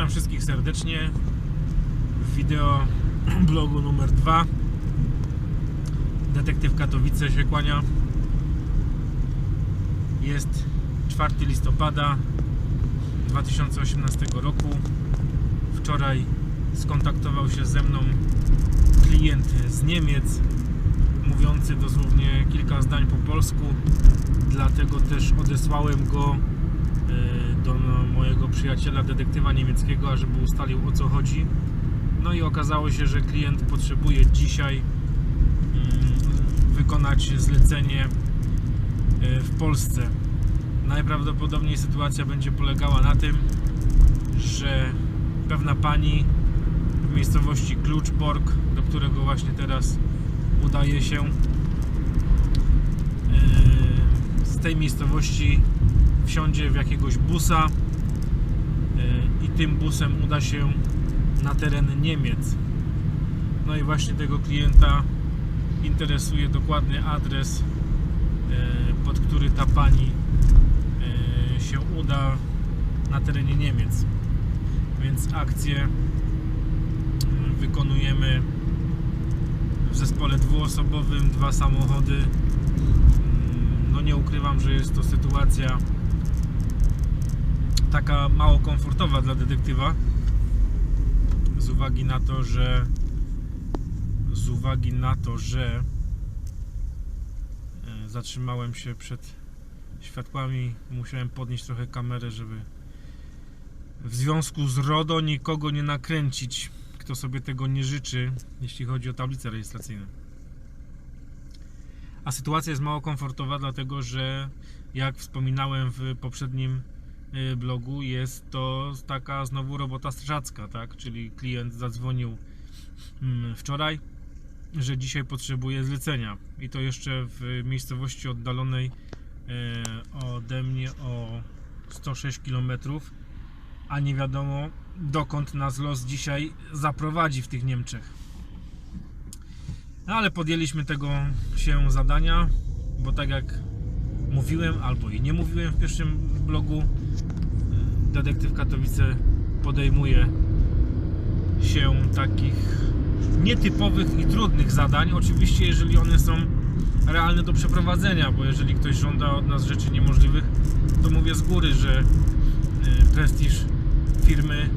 Witam wszystkich serdecznie w wideo blogu numer 2 Detektyw Katowice się kłania. Jest 4 listopada 2018 roku. Wczoraj skontaktował się ze mną klient z Niemiec mówiący dosłownie kilka zdań po polsku. Dlatego też odesłałem go e, do przyjaciela detektywa niemieckiego, ażeby ustalił o co chodzi. No i okazało się, że klient potrzebuje dzisiaj mm, wykonać zlecenie e, w Polsce. Najprawdopodobniej sytuacja będzie polegała na tym, że pewna pani w miejscowości Kluczborg, do którego właśnie teraz udaje się, e, z tej miejscowości wsiądzie w jakiegoś busa i tym busem uda się na teren Niemiec. No i właśnie tego klienta interesuje dokładny adres, e, pod który ta pani e, się uda na terenie Niemiec. Więc akcję mm, wykonujemy w zespole dwuosobowym, dwa samochody. Mm, No nie ukrywam, że jest to sytuacja taka mało komfortowa dla detektywa z uwagi na to, że z uwagi na to, że e, zatrzymałem się przed światłami musiałem podnieść trochę kamerę, żeby w związku z RODO nikogo nie nakręcić, kto sobie tego nie życzy, jeśli chodzi o tablice rejestracyjne. A sytuacja jest mało komfortowa, dlatego że jak wspominałem w poprzednim blogu, jest to taka znowu robota strażacka, tak? Czyli klient zadzwonił mm, wczoraj, że dzisiaj potrzebuje zlecenia i to jeszcze w miejscowości oddalonej e, ode mnie o 106 km, a nie wiadomo dokąd nas los dzisiaj zaprowadzi w tych Niemczech. No ale podjęliśmy tego się zadania, bo tak jak mówiłem albo i nie mówiłem w pierwszym blogu, e, detektyw Katowice podejmuje się takich nietypowych i trudnych zadań. Oczywiście, jeżeli one są realne do przeprowadzenia, bo jeżeli ktoś żąda od nas rzeczy niemożliwych, to mówię z góry, że e, prestiż firmy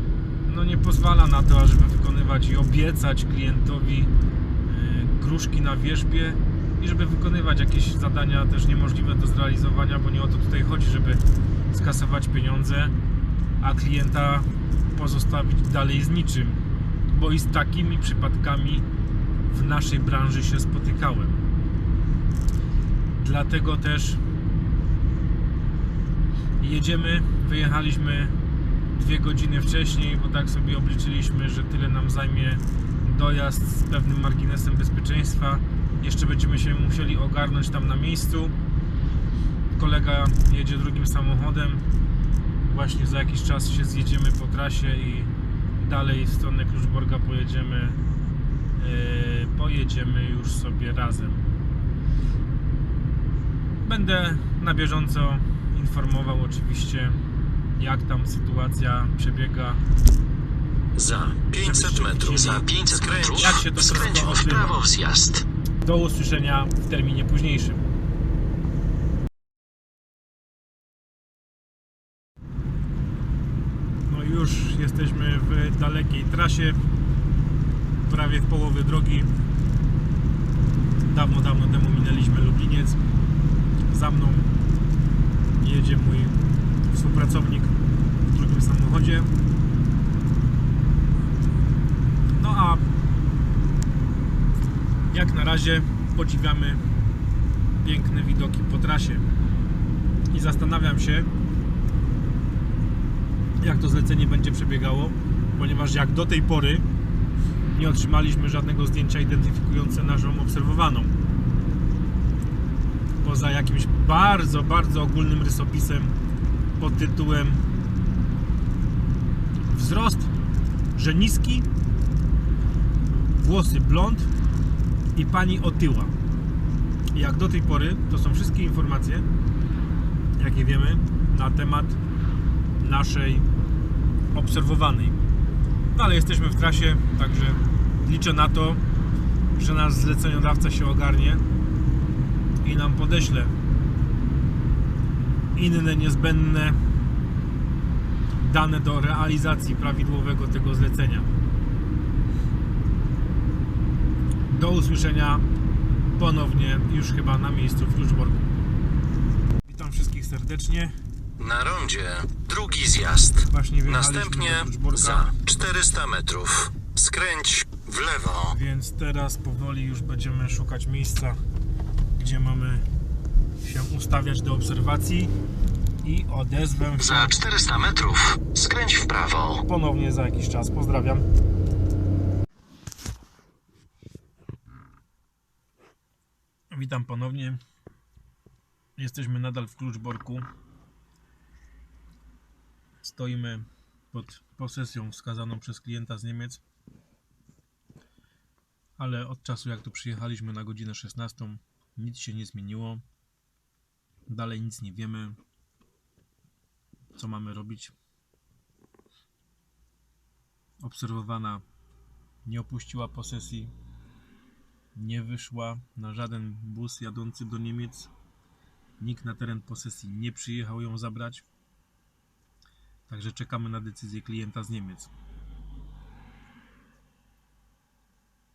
no nie pozwala na to, ażeby wykonywać i obiecać klientowi e, gruszki na wierzbie i żeby wykonywać jakieś zadania też niemożliwe do zrealizowania, bo nie o to tutaj chodzi, żeby skasować pieniądze, a klienta pozostawić dalej z niczym, bo i z takimi przypadkami w naszej branży się spotykałem. Dlatego też jedziemy, wyjechaliśmy dwie godziny wcześniej, bo tak sobie obliczyliśmy, że tyle nam zajmie dojazd z pewnym marginesem bezpieczeństwa. Jeszcze będziemy się musieli ogarnąć tam na miejscu. Kolega jedzie drugim samochodem. Właśnie za jakiś czas się zjedziemy po trasie i dalej w stronę Kluczborga pojedziemy. Yy, pojedziemy już sobie razem. Będę na bieżąco informował oczywiście jak tam sytuacja przebiega. Za 500 metrów, za 500 metrów Jak się to skręć w prawo w zjazd. Do usłyszenia w terminie późniejszym. No już jesteśmy w dalekiej trasie, prawie w połowie drogi. Dawno, dawno temu minęliśmy Lubliniec. Za mną jedzie mój współpracownik w drugim samochodzie. No a jak na razie podziwiamy piękne widoki po trasie. I zastanawiam się, jak to zlecenie będzie przebiegało, ponieważ jak do tej pory nie otrzymaliśmy żadnego zdjęcia identyfikujące naszą obserwowaną. Poza jakimś bardzo, bardzo ogólnym rysopisem pod tytułem Wzrost, że niski, włosy blond, i pani otyła. Jak do tej pory to są wszystkie informacje, jakie wiemy na temat naszej obserwowanej. No ale jesteśmy w trasie, także liczę na to, że nasz zleceniodawca się ogarnie i nam podeśle inne niezbędne dane do realizacji prawidłowego tego zlecenia. Do usłyszenia ponownie już chyba na miejscu w Kluczborku. Witam wszystkich serdecznie. Na rondzie drugi zjazd. Następnie za 400 metrów skręć w lewo. Więc teraz powoli już będziemy szukać miejsca, gdzie mamy się ustawiać do obserwacji i odezwę się Za 400 metrów skręć w prawo. ponownie za jakiś czas. Pozdrawiam. Witam ponownie. Jesteśmy nadal w Kluczborku. Stoimy pod posesją wskazaną przez klienta z Niemiec. Ale od czasu jak tu przyjechaliśmy na godzinę 16 nic się nie zmieniło. Dalej nic nie wiemy. Co mamy robić? obserwowana nie opuściła posesji, nie wyszła na żaden bus jadący do Niemiec. Nikt na teren posesji nie przyjechał ją zabrać. Także czekamy na decyzję klienta z Niemiec.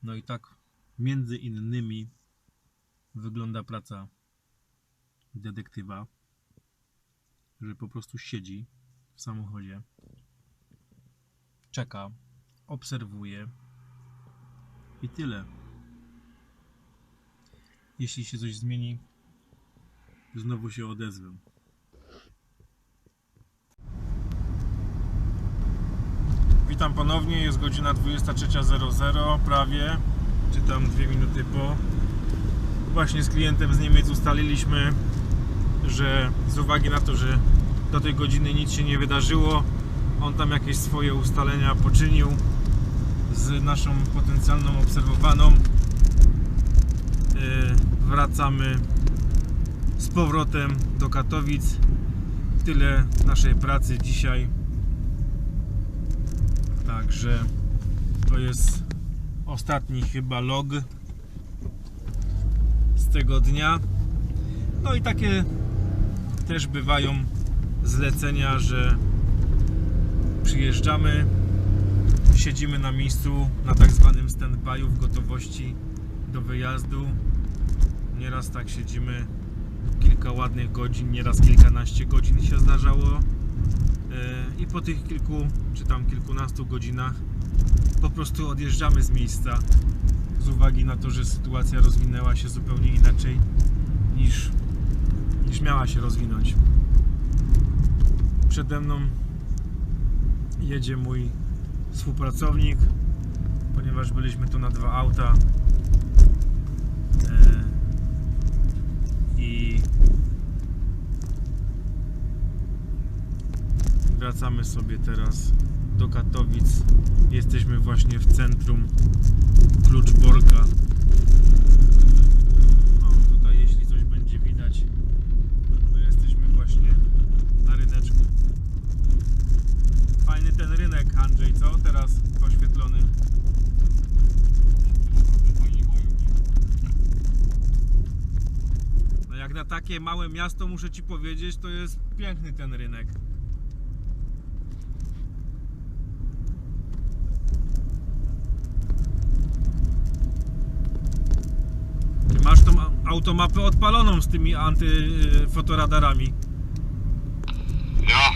No i tak między innymi wygląda praca detektywa, że po prostu siedzi w samochodzie czeka, obserwuje i tyle. Jeśli się coś zmieni, znowu się odezwę. Witam ponownie, jest godzina 23.00 prawie, czy tam dwie minuty po. Właśnie z klientem z Niemiec ustaliliśmy, że z uwagi na to, że do tej godziny nic się nie wydarzyło, on tam jakieś swoje ustalenia poczynił z naszą potencjalną obserwowaną. Wracamy z powrotem do Katowic. Tyle naszej pracy dzisiaj. Także to jest ostatni chyba log z tego dnia. No i takie też bywają zlecenia, że przyjeżdżamy, siedzimy na miejscu na tak zwanym stand-by'u w gotowości do wyjazdu. Nieraz tak siedzimy kilka ładnych godzin, nieraz kilkanaście godzin się zdarzało. Yy, I po tych kilku, czy tam kilkunastu godzinach po prostu odjeżdżamy z miejsca z uwagi na to, że sytuacja rozwinęła się zupełnie inaczej niż, niż miała się rozwinąć. Przede mną jedzie mój współpracownik, ponieważ byliśmy tu na dwa auta. I wracamy sobie teraz do Katowic. Jesteśmy właśnie w centrum Kluczborka. O, tutaj jeśli coś będzie widać, to jesteśmy właśnie na ryneczku. Fajny ten rynek, Andrzej, co? Teraz oświetlony. No jak na takie małe miasto muszę Ci powiedzieć, to jest piękny ten rynek. Ty masz tą automapę odpaloną z tymi antyfotoradarami. Ja,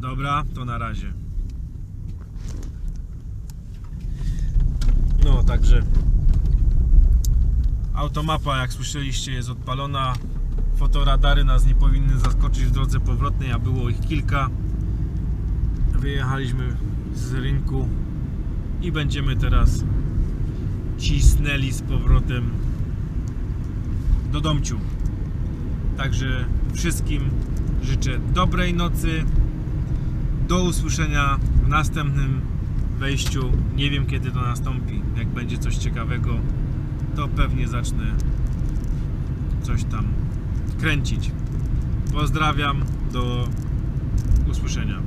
Dobra, to na razie. No, także automapa, jak słyszeliście, jest odpalona. Fotoradary nas nie powinny zaskoczyć w drodze powrotnej, a było ich kilka. Wyjechaliśmy z rynku i będziemy teraz cisnęli z powrotem do domciu. Także wszystkim życzę dobrej nocy. Do usłyszenia w następnym wejściu. Nie wiem kiedy to nastąpi. Jak będzie coś ciekawego, to pewnie zacznę coś tam kręcić. Pozdrawiam. Do usłyszenia.